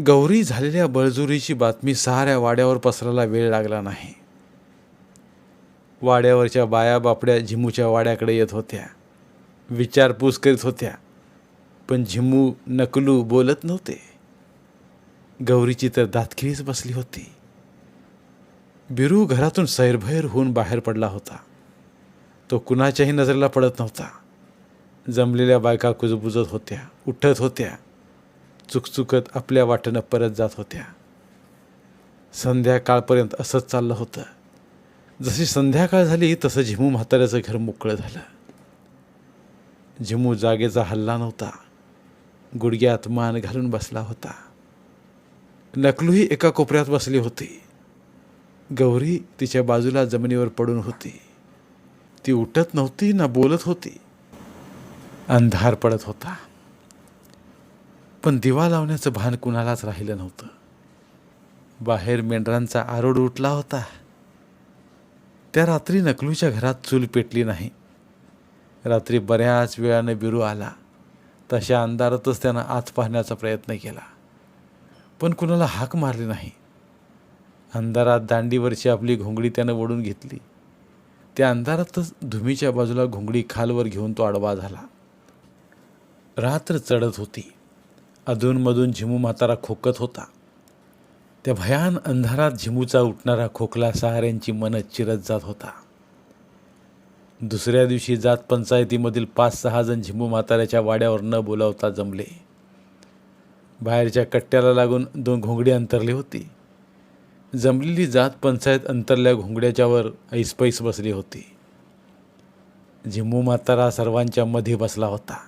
गौरी झालेल्या बळजुरीची बातमी साऱ्या वाड्यावर पसरायला वेळ लागला नाही. वाड्यावरच्या बाया बापड्या झिमूच्या वाड्याकडे येत होत्या. विचारपूस करीत होत्या. पण झिमू नकलू बोलत नव्हते. गौरीची तर दातखिळीच बसली होती. बिरू घरातून सैरभैर होऊन बाहेर पडला होता. तो कुणाच्याही नजरेला पडत नव्हता. जमलेल्या बायका कुजबुजत होत्या उठत होत्या. चुकचुकत आपल्या वाटेनं परत जात होत्या. संध्याकाळपर्यंत असंच चाललं होतं. जशी संध्याकाळ झाली तसं झिमू म्हाताऱ्याचं घर मोकळं झालं. झिमू जागेचा हल्ला नव्हता. गुडघ्यात मान घालून बसला होता. नकलूही एका कोपऱ्यात बसली होती. गौरी तिच्या बाजूला जमिनीवर पडून होती. ती उठत नव्हती ना बोलत होती. अंधार पडत होता. पण दिवा लावण्याचं भान कुणालाच राहिलं नव्हतं. बाहेर मेंढरांचा आरोड उठला होता. त्या रात्री नकलूच्या घरात चूल पेटली नाही. रात्री बऱ्याच वेळानं बिरू आला. तशा अंधारातच त्यानं आत पाहण्याचा प्रयत्न केला. पण कुणाला हाक मारली नाही. अंधारात दांडीवरची आपली घोंगडी त्यानं ओढून घेतली. त्या अंधारातच धुमीच्या बाजूला घोंगडी खालवर घेऊन तो आडवा झाला. रात्र चढत होती. अधूनमधून झिमू म्हातारा खोकत होता. त्या भयान अंधारात झिमूचा उठणारा खोकला सहाऱ्यांची मन चिरत जात होता. दुसऱ्या दिवशी जात पंचायतीमधील पाच सहा जण झिमू म्हाताऱ्याच्या वाड्यावर न बोलावता जमले. बाहेरच्या कट्ट्याला लागून दोन घोंगडी अंतरली होती. जमलेली जात पंचायत अंतरल्या घोंगड्याच्यावर ऐसपैस बसली होती. झिमू म्हातारा सर्वांच्या मध्ये बसला होता.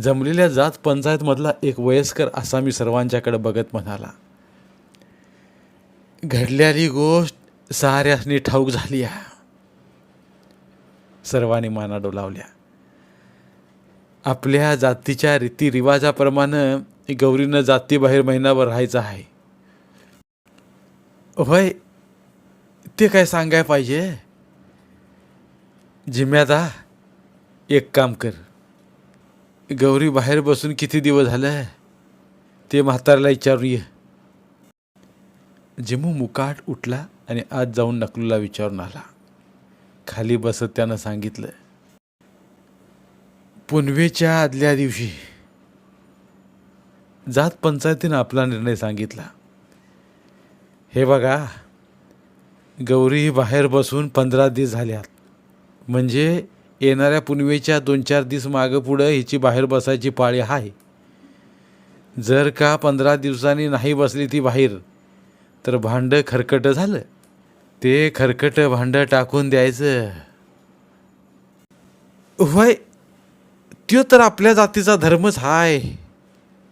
जमलेल्या जात पंचायतमधला एक वयस्कर असा मी सर्वांच्याकडे बघत म्हणाला घडलेली गोष्ट साऱ्यासनी ठाऊक झाली आहे. सर्वांनी माना डोलावल्या. आपल्या जातीच्या रीतीरिवाजाप्रमाणे गौरीनं जातीबाहेर महिनाभर राहायचं आहे. होय ते काय सांगाय पाहिजे? जिम्यादा एक काम कर. गौरी बाहेर बसून किती दिवस झालं ते म्हाताऱ्याला विचारून ये जिमू मुकाट उठला आणि आत जाऊन नकलूला विचारून आला. खाली बसत त्यानं सांगितलं पुनवेच्या आदल्या दिवशी. जात पंचायतीनं आपला निर्णय सांगितला. हे बघा गौरी बाहेर बसून पंधरा दिवस झाल्यात. म्हणजे येणाऱ्या पुनवेच्या दोन चार दिवस मागं पुढं हिची बाहेर बसायची पाळी आहे. जर का पंधरा दिवसांनी नाही बसली ती बाहेर तर भांडं खरकटं झालं. ते खरकटं भांडं टाकून द्यायचं. होय त्यो तर आपल्या जातीचा धर्मच हाय.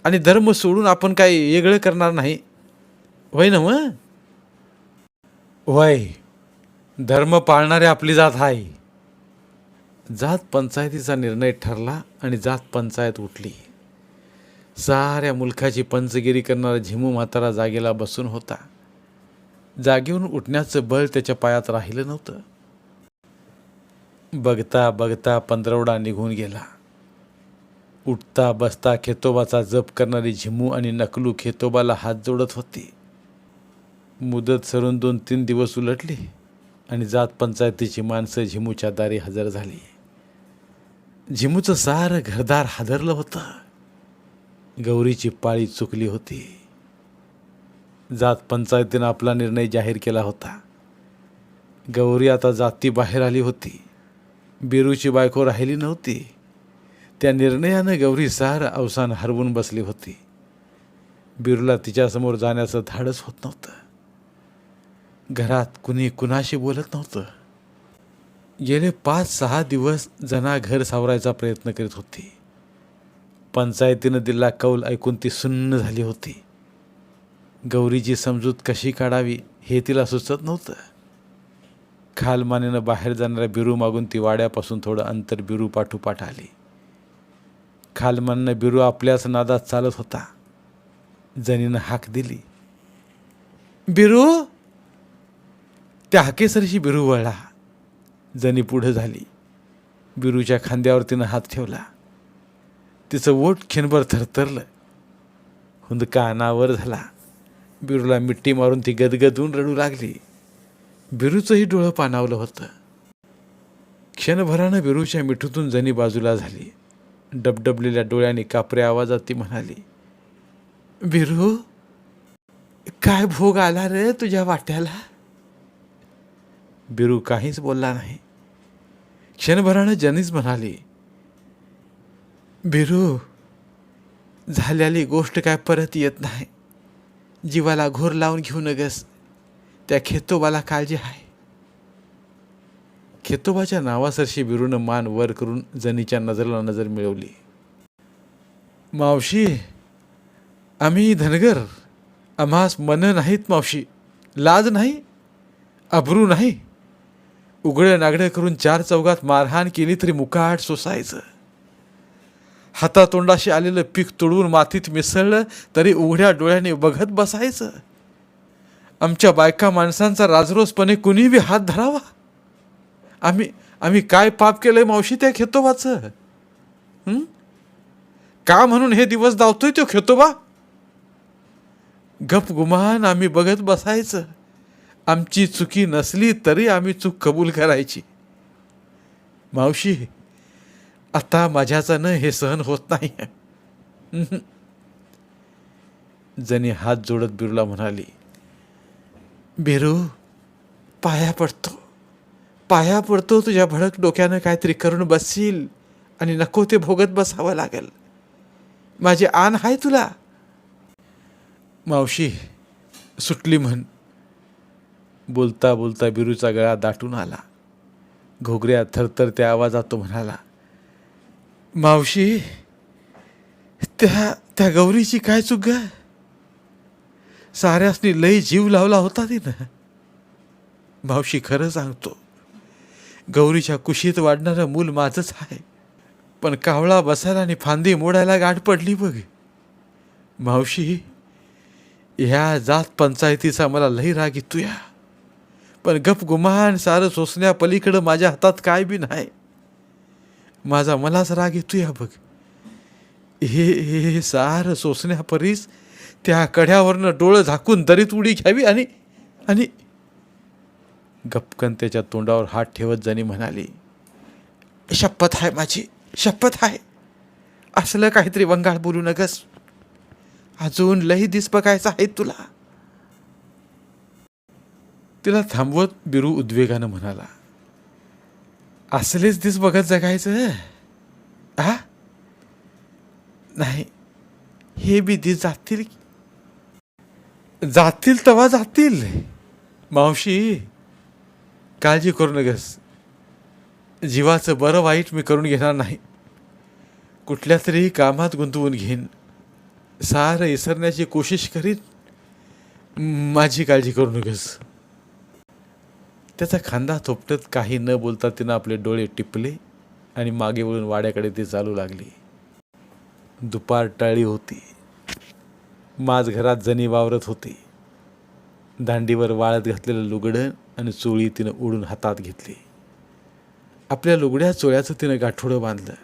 आणि धर्म सोडून आपण काय वेगळं करणार नाही. होय ना मग? होय धर्म पाळणारी आपली जात आहे जात पंचायतीचा निर्णय ठरला आणि जात पंचायत उठली. साऱ्या मुलखाची पंचगिरी करणारा झिमू म्हातारा जागेला बसून होता. जागेवरून उठण्याचं बळ त्याच्या पायात राहिलं नव्हतं. बघता बघता पंधरवडा निघून गेला. उठता बसता खेतोबाचा जप करणारी झिमू आणि नकलू खेतोबाला हात जोडत होती. मुदत सरून दोन तीन दिवस उलटले आणि जात पंचायतीची माणसं झिमूच्या दारी हजर झाली. झिमूचं सारं घरदार हादरलं होतं. गौरीची पाळी चुकली होती. जात पंचायतीनं आपला निर्णय जाहीर केला होता. गौरी आता जाती बाहेर आली होती. बिरूची बायको राहिली नव्हती. त्या निर्णयानं गौरी सार अवसान हरवून बसली होती. बिरूला तिच्यासमोर जाण्याचं धाडस होत नव्हतं. घरात कुणी कुणाशी बोलत नव्हतं. गेले पाच सहा दिवस जना घर सावरायचा प्रयत्न करीत होती. पंचायतीनं दिला कौल ऐकून ती सुन्न झाली होती. गौरीची समजूत कशी काढावी हे तिला सुचत नव्हतं. खालमानेनं बाहेर जाणाऱ्या बिरू मागून ती वाड्यापासून थोडं अंतर बिरू पाठोपाठ आली. खालमाननं बिरू आपल्याच नादात चालत होता. जनीनं हाक दिली. बिरू त्या हाकेसरशी बिरू वळला जनी पुढं झाली. बिरूच्या खांद्यावर तिनं हात ठेवला. तिचं ओठ खिनभर थरथरलं. हुंदका अनावर झाला. बिरूला मिट्टी मारून ती गदगदून रडू लागली. बिरूचंही डोळं पाणावलं होतं. क्षणभरानं बिरूच्या मिठूतून जणी बाजूला झाली. डबडबलेल्या डोळ्याने कापऱ्या आवाजात ती म्हणाली बिरू काय भोग आला रे तुझ्या वाट्याला? बिरू काहीच बोलला नाही. क्षणभरानं जनीच म्हणाली बिरू झालेली गोष्ट काय परत येत नाही. जीवाला घोर लावून घेऊ नगस. त्या खेतोबाला काळजी आहे. खेतोबाच्या नावासरशी बिरूनं मान वर करून जनीच्या नजरेला नजर मिळवली. मावशी आम्ही धनगर. आम्हास मन नाहीत मावशी. लाज नाही? अब्रू नाही? उघडं नागडं करून चार चौघात मारहाण केली तरी मुकाट सोसायचं. हातातोंडाशी आलेलं पीक तुडवून मातीत मिसळलं तरी उघड्या डोळ्याने बघत बसायचं. आमच्या बायका माणसांचा राजरोसपणे कुणीबी हात धरावा? आम्ही आम्ही काय पाप केलंय मावशी त्या खेतोबाचं? का म्हणून हे दिवस धावतोय तो खेतोबा? गप गुमान आम्ही बघत बसायचं. आमची चुकी नसली तरी आम्ही चूक कबूल करायची. मावशी आता माझ्याचं हे सहन होत नाही. जणी हात जोडत बिरूला म्हणाली बिरू पाया पडतो. पाया पडतो तुझ्या भडक डोक्यानं काहीतरी करून बसशील आणि नको ते भोगत बसावं लागेल. माझी आण आहे तुला. मावशी सुटली म्हण बोलता बोलता बिरूचा गळा दाटून आला. घोगऱ्या थरथर त्या आवाजात तो म्हणाला मावशी त्या त्या गौरीची काय चूक ग? साऱ्यासनी लई जीव लावला होता तिनं. मावशी खरं सांगतो गौरीच्या कुशीत वाढणारं मूल माझंच आहे. पण कावळा बसायला आणि फांदी मोडायला गाठ पडली बघ. मावशी ह्या जात पंचायतीचा मला लई राग येतो या पण गप गुमान सारं सोसण्यापलीकडं माझ्या हातात काय बी नाही. माझा मलाच राग येतो या बघ. हे हे सारं सोसण्यापरीस त्या कड्यावरनं डोळं झाकून दरीत उडी घ्यावी आणि आणि गपकन त्याच्या तोंडावर हात ठेवत जणी म्हणाली शपथ आहे माझी शपथ आहे. असलं काहीतरी वंगाळ बोलू नकस अजून लई दिस बघायचं आहे तुला. तिला थांबवत बिरू उद्वेगानं म्हणाला असलेच दिस बघत जगायचं आ? नाही हे बी दिस जातील जातील तवा जातील. मावशी काळजी करू नगस. जीवाचं बरं वाईट मी करून घेणार नाही. कुठल्या तरी कामात गुंतवून घेईन. सारं इसरण्याची कोशिश करीत माझी काळजी करू नकोस त्याचा खांदा थोपटत काही न बोलता तिनं आपले डोळे टिपले आणि मागे वळून वाड्याकडे ती चालू लागली. दुपार टाळी होती. माझ घरात जणी वावरत होती. दांडीवर वाळत घातलेलं लुगडं आणि चोळी तिनं उडून हातात घेतली. आपल्या लुगड्या चोळ्याचं तिनं गाठोडं बांधलं.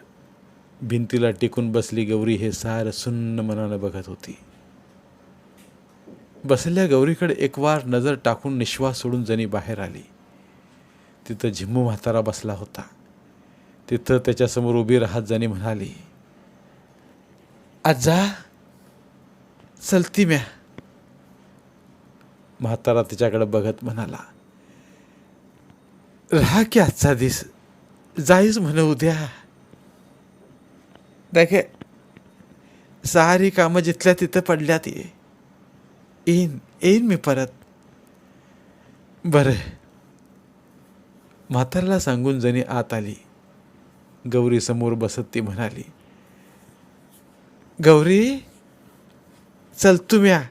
भिंतीला टेकून बसली गौरी हे सारं सुन्न मनानं बघत होती. बसलेल्या गौरीकडे एक वार नजर टाकून निश्वास सोडून जणी बाहेर आली. तिथं झिम्मू म्हातारा बसला होता. तिथं त्याच्यासमोर उभी राहत जाणी म्हणाली आजा चलती म्या. म्हातारा तिच्याकडे बघत म्हणाला राहा की आजचा दिस जाईस म्हण उद्या. देखे सारी कामं जिथल्या तिथं पडल्यात ये. येईन येईन मी परत. बरं. म्हाताऱ्याला सांगून जणी आत आली. गौरी समोर बसत ती म्हणाली गौरी चल तुम्या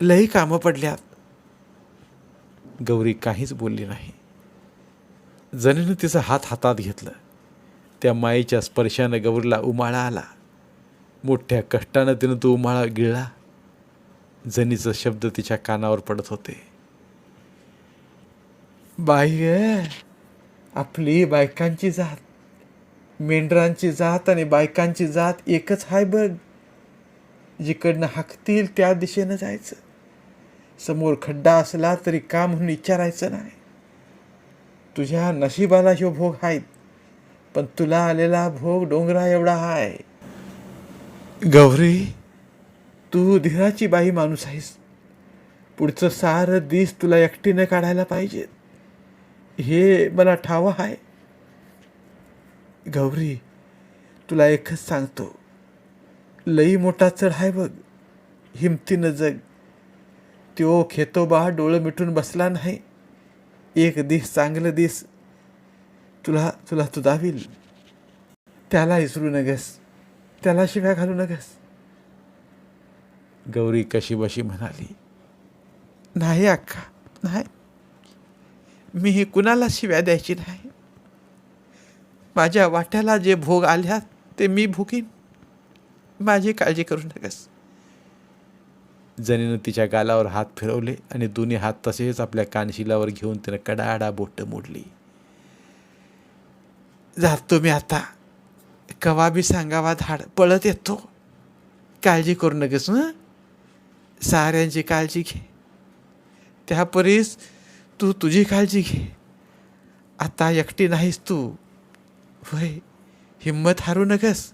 लई कामं पडल्यात. गौरी काहीच बोलली नाही. जनीनं तिचा हात हातात घेतलं. त्या माईच्या स्पर्शानं गौरीला उमाळा आला. मोठ्या कष्टानं तिनं तो उमाळा गिळला. जनीचं शब्द तिच्या कानावर पडत होते. बाई आपली बायकांची जात. मेंढरांची जात आणि बायकांची जात एकच हाय बघ. जिकडनं हाकतील त्या दिशेनं जायचं. समोर खड्डा असला तरी का म्हणून विचारायचं नाही. तुझ्या नशिबाला ह्यो भोग आहेत पण तुला आलेला भोग डोंगरा एवढा हाय. गौरी तू धीराची बाई माणूस आहेस. पुढचं सारं दिस तुला एकटीनं काढायला पाहिजे हे मला ठाव आहे. गौरी तुला एकच सांगतो. लई मोठा चढ आहे बघ. हिमतीनं जग. त्यो खेतोबा डोळं मिटून बसला नाही. एक दिस चांगलं दिस. तुला तुला तू दावील त्याला विसरू नगस. त्याला शिव्या घालू नगस. गौरी कशी बशी म्हणाली? नाही अक्का नाही. मी हे कुणाला शिव्या द्यायची नाही. माझ्या वाट्याला जे भोग आल्यात ते मी भोगीन. माझी काळजी करू नकस. जनीनं तिच्या गालावर हात फिरवले आणि दोन्ही हात तसेच आपल्या कानशिलावर घेऊन तिनं कडाडा बोट मोडली. जातो मी आता. कवा बी सांगावा धाड पळत येतो. काळजी करू नकस हं? साऱ्यांची काळजी घे. त्यापरीस तू तुझी काळजी घे. आता एकटी नाहीस तू. होय हिंमत हारू नकस.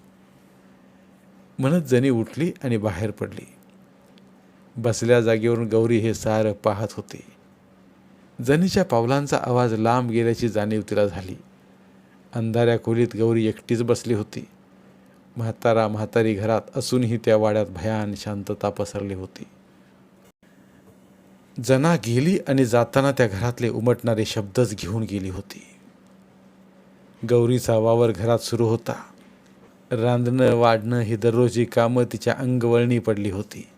म्हणत जणी उठली आणि बाहेर पडली. बसल्या जागेवरून गौरी हे सारं पाहत होते. जनीच्या पावलांचा आवाज लांब गेल्याची जाणीव तिला झाली. अंधाऱ्या खोलीत गौरी एकटीच बसली होती. म्हातारा म्हातारी घरात असूनही त्या वाड्यात भयान शांतता पसरली होती. जना गेली आणि जाताना त्या घरातले उमटणारे शब्दच घेऊन गेली होती. गौरीचा वावर घरात सुरू होता. रांधणं वाढणं ही दररोजची कामं तिच्या अंगवळणी पडली होती.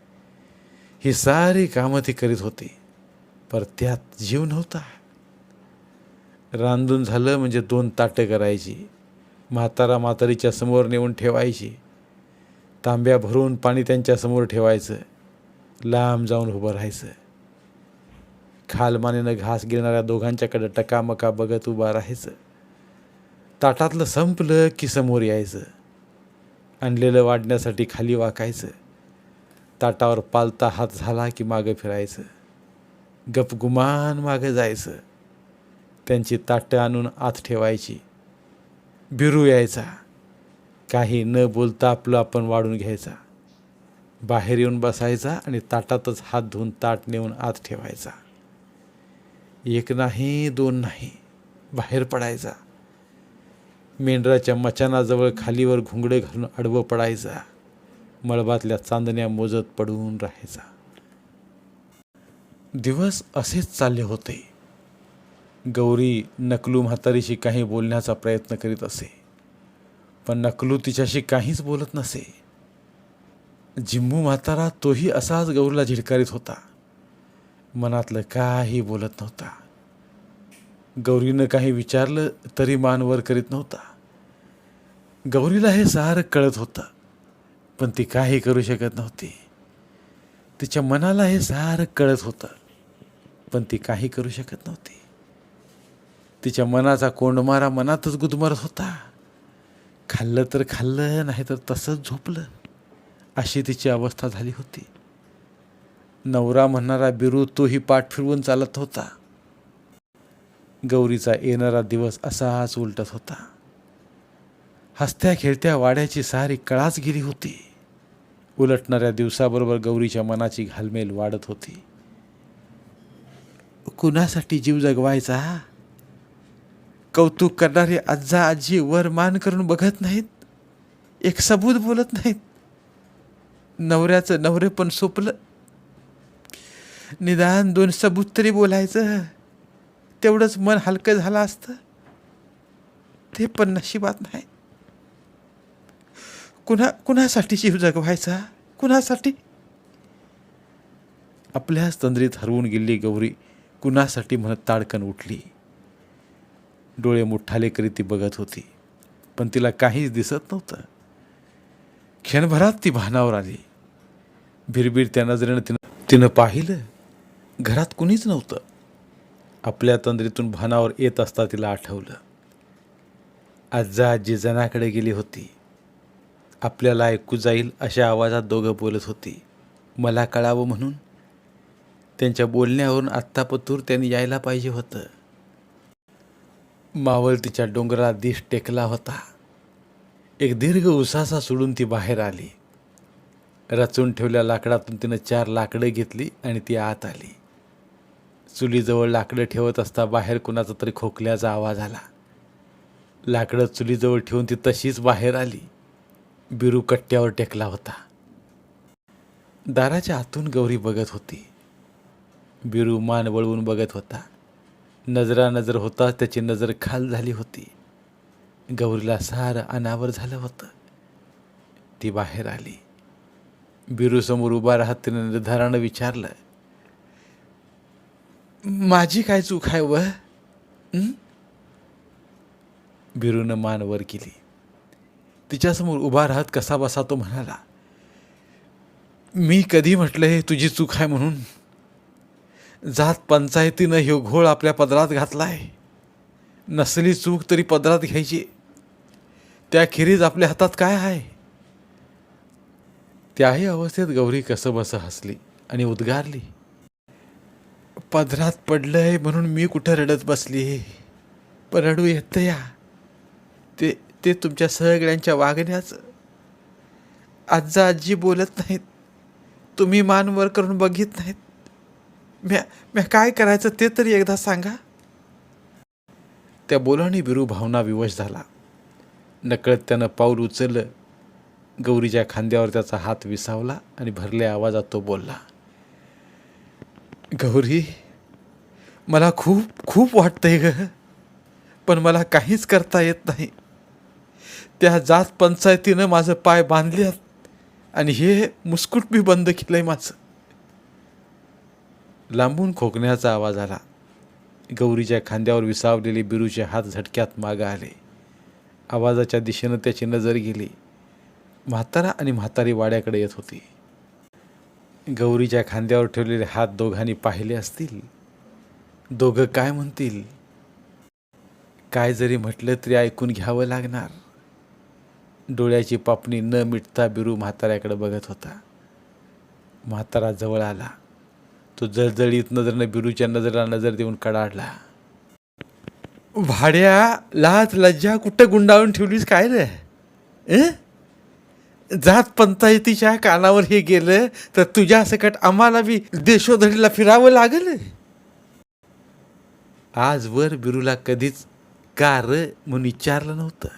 ही सारी कामं ती करीत होती पर त्यात जीव नव्हता. रांधून झालं म्हणजे दोन ताटं करायची म्हातारा म्हातारीच्या समोर नेऊन ठेवायची तांब्या भरून पाणी त्यांच्यासमोर ठेवायचं लांब जाऊन उभं राहायचं. खालमानेनं घास गिरणाऱ्या दोघांच्याकडे टकामका बघत उभा राहायचं. ताटातलं संपलं की समोर यायचं. आणलेलं वाढण्यासाठी खाली वाकायचं. ताटावर पालता हात झाला की मागं फिरायचं. गपगुमान मागं जायचं. त्यांची ताटं आणून आत ठेवायची. बिरू यायचा. काही न बोलता आपलं आपण वाढून घ्यायचा. बाहेर येऊन बसायचा आणि ताटातच हात धुवून ताट नेऊन आत ठेवायचा. एक नाही दोन नाही. बाहेर पडायचा. मेंढराच्या मचानाजवळ खालीवर घुंगडे घालून अडवं पडायचा. मळबातल्या चांदण्या मोजत पडून राहायचा. दिवस असेच चालले होते. गौरी नकलू म्हातारीशी काही बोलण्याचा प्रयत्न करीत असे. पण नकलू तिच्याशी काहीच बोलत नसे. जिम्मू म्हातारा तोही असाच गौरीला झिडकारीत होता. मनातलं काही बोलत नव्हता. गौरीनं काही विचारलं तरी मान वर करीत नव्हता. गौरीला हे सारं कळत होतं पण ती काही करू शकत नव्हती. तिच्या मनाला हे सारं कळत होतं पण ती काही करू शकत नव्हती. तिच्या मनाचा कोंडमारा मनातच गुदमरत होता. खाल्लं तर खाल्लं नाही तर तसंच झोपलं अशी तिची अवस्था झाली होती. नवरा म्हणणारा बिरू तोही पाठ फिरवून चालत होता. गौरीचा येणारा दिवस असाच उलटत होता. हसत्या खेळत्या वाड्याची सारी कळाच गेली होती. उलटणाऱ्या दिवसाबरोबर गौरीच्या मनाची घालमेल वाढत होती. कुणासाठी जीव जगवायचा? कौतुक करणारे आजा आजी वर मान करून बघत नाहीत. एक सबूत बोलत नाहीत. नवऱ्याचं नवरे पण सोपलं. निदान दोन सबूत तरी बोलायचं. तेवढंच मन हलकं झालं असतं. ते पण नशिबात नाही. कुणा कुणासाठी जीव जगवायचा? कुणासाठी? आपल्याच तंद्रीत हरवून गेली गौरी कुणासाठी म्हणत ताडकन उठली? डोळे मोठाले करीत ती बघत होती पण तिला काहीच दिसत नव्हतं. क्षणभरात ती भानावर आली. भिरभीर त्या नजरेनं तिनं तिनं पाहिलं घरात कुणीच नव्हतं. आपल्या तंद्रीतून भानावर येत असता तिला आठवलं. आजा आजी जनाकडे गेली होती. आपल्याला ऐकू जाईल अशा आवाजात दोघं बोलत होती. मला कळावं म्हणून. त्यांच्या बोलण्यावरून आत्तापतूर त्यांनी यायला पाहिजे होतं. मावळ तिच्या डोंगराला दिश टेकला होता. एक दीर्घ उसासा सोडून ती बाहेर आली. रचून ठेवल्या लाकडातून तिनं चार लाकडं घेतली आणि ती आत आली. चुलीजवळ लाकडं ठेवत असता बाहेर कुणाचा तरी खोकल्याचा आवाज आला. लाकडं चुलीजवळ ठेवून ती तशीच बाहेर आली. बिरू कट्ट्यावर टेकला होता. दाराच्या आतून गौरी बघत होती. बिरू मान वळवून बघत होता. नजरा नजर होता त्याची नजर खाल झाली होती. गौरीला सारं अनावर झालं होतं. ती बाहेर आली. बिरूसमोर उभा राहत तिने निर्धारानं विचारलं माझी काय चूक आहे व? बिरूनं मान वर केली. तिच्यासमोर उभा राहत कसा बसा तो म्हणाला मी कधी म्हटलं हे तुझी चूक आहे म्हणून? जात पंचायतीनं ह्यो घोळ आपल्या पदरात घातलाय. नसली चूक तरी पदरात घ्यायची. त्याखेरीज आपल्या हातात काय आहे? त्याही अवस्थेत गौरी कसं बसं हसली आणि उद्गारली पदरात पडलं आहे म्हणून मी कुठं रडत बसली? पण रडू येतं या. ते ते तुमच्या सगळ्यांच्या वागण्याचं. आजा आजी बोलत नाहीत. तुम्ही मान वर करून बघित नाहीत. म्या म्या काय करायचं ते तरी एकदा सांगा. त्या बोलाने बिरू भावना विवश झाला. नकळत त्यानं पाऊल उचललं. गौरीच्या खांद्यावर त्याचा हात विसावला आणि भरल्या आवाजात तो बोलला. गौरी मला खूप खूप वाटतंय ग. पण मला काहीच करता येत नाही. त्या जात पंचायतीनं माझं पाय बांधले आणि हे मुस्कुट बी बंद केलंय माझं. लांबून खोकण्याचा आवाज आला. गौरीच्या खांद्यावर विसावलेले बिरूचे हात झटक्यात मागं आले. आवाजाच्या दिशेनं त्याची नजर गेली. म्हातारा आणि म्हातारी वाड्याकडे येत होती. गौरीच्या खांद्यावर ठेवलेले हात दोघांनी पाहिले असतील? दोघं काय म्हणतील? काय जरी म्हटलं तरी ऐकून घ्यावं लागणार. डोळ्याची पापणी न मिटता बिरू म्हाताऱ्याकडे बघत होता. म्हातारा जवळ आला. तो जळजळीत नजरनं बिरूच्या नजरेला नजर देऊन कडाडला. भाड्या लाज लज्जा कुठं गुंडाळून ठेवलीस? काय रे? जात पंचायतीच्या कानावर हे गेलं तर तुझ्या सकट आम्हाला बी देशोधडीला फिरावं लागल. आजवर बिरूला कधीच का र म्हणून विचारलं नव्हतं.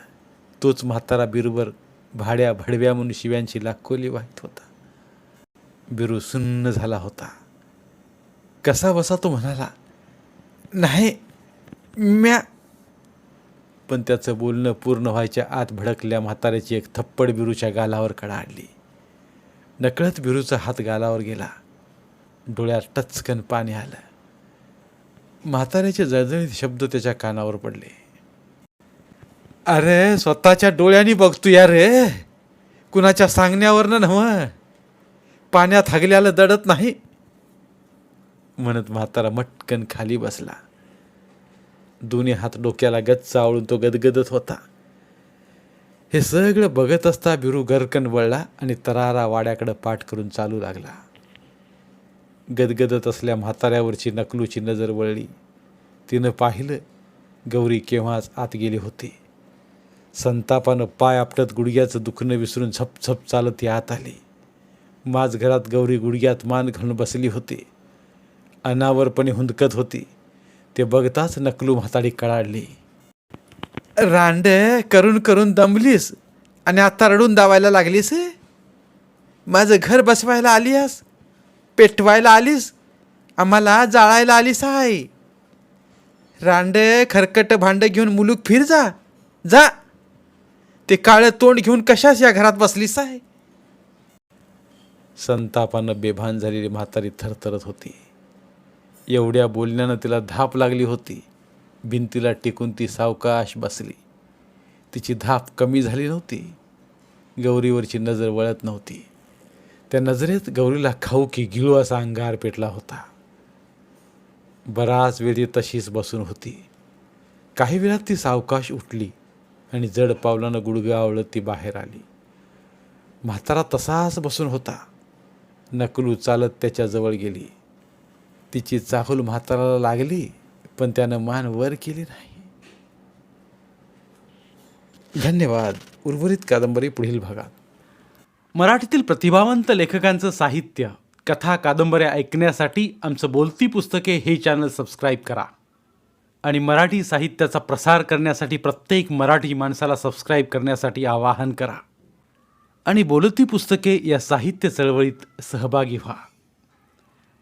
तोच म्हातारा बिरूवर भाड्या भडव्या म्हणून शिव्यांची लाखोली वाहत होता. बिरू सुन्न झाला होता. कसा बसा तो म्हणाला नाही म्या पण त्याचं बोलणं पूर्ण व्हायच्या आत भडकल्या म्हाताऱ्याची एक थप्पड बिरूच्या गालावर कडाडली. नकळत बिरूचा हात गालावर गेला. डोळ्यात टचकन पाणी आलं. म्हाताऱ्याचे जळजळीत शब्द त्याच्या कानावर पडले. अरे स्वतःच्या डोळ्यांनी बघतो या रे. कुणाच्या सांगण्यावरनं नव पाण्यात हगल्याला दडत नाही. म्हणत म्हातारा मटकन खाली बसला. दोन्ही हात डोक्याला गच्च आवळून तो गदगदत होता. हे सगळं बघत असता बिरू गरकन वळला आणि तरारा वाड्याकडं पाठ करून चालू लागला. गदगदत असल्या म्हाताऱ्यावरची नकलूची नजर वळली. तिनं पाहिलं गौरी केव्हाच आत गेली होती. संतापानं पाय आपटत गुडघ्याचं दुखणं विसरून झपझप चालत ती आत आली. माझ घरात गौरी गुडघ्यात मान घालून बसली होती. अनावरपणे हुंदकत होती. ते बघताच नकलू म्हाताडी कळाडली रांड करून करून दमलीस आणि आता रडून दावायला लागलीस माझं घर बसवायला आलीस पेटवायला आलीस आम्हाला जाळायला आलीस आहे. रांड खरकट भांड घेऊन मुलूक फिर जा जा. ते काळं तोंड घेऊन कशाच या घरात बसलीस आहे? संतापानं बेभान झालेली म्हातारी थरथरत होती. एवढ्या बोलण्यानं तिला धाप लागली होती. भिंतीला टिकून ती सावकाश बसली. तिची धाप कमी झाली नव्हती. गौरीवरची नजर वळत नव्हती. त्या नजरेत गौरीला खाऊ की गिळू असा अंगार पेटला होता. बराच वेळ ती तशीच बसून होती. काही वेळात ती सावकाश उठली आणि जड पावलानं गुडघं आवळत ती बाहेर आली. म्हातारा तसाच बसून होता. नकलू चालत त्याच्याजवळ गेली. तिची चाहूल म्हाताराला लागली पण त्यानं मान वर केली नाही. धन्यवाद. उर्वरित कादंबरी पुढील भागात. मराठीतील प्रतिभावंत लेखकांचं साहित्य कथा कादंबऱ्या ऐकण्यासाठी आमचं बोलती पुस्तके हे चॅनल सबस्क्राईब करा. आणि मराठी साहित्याचा प्रसार करण्यासाठी प्रत्येक मराठी माणसाला सबस्क्राईब करण्यासाठी आवाहन करा. आणि बोलती पुस्तके या साहित्य चळवळीत सहभागी व्हा.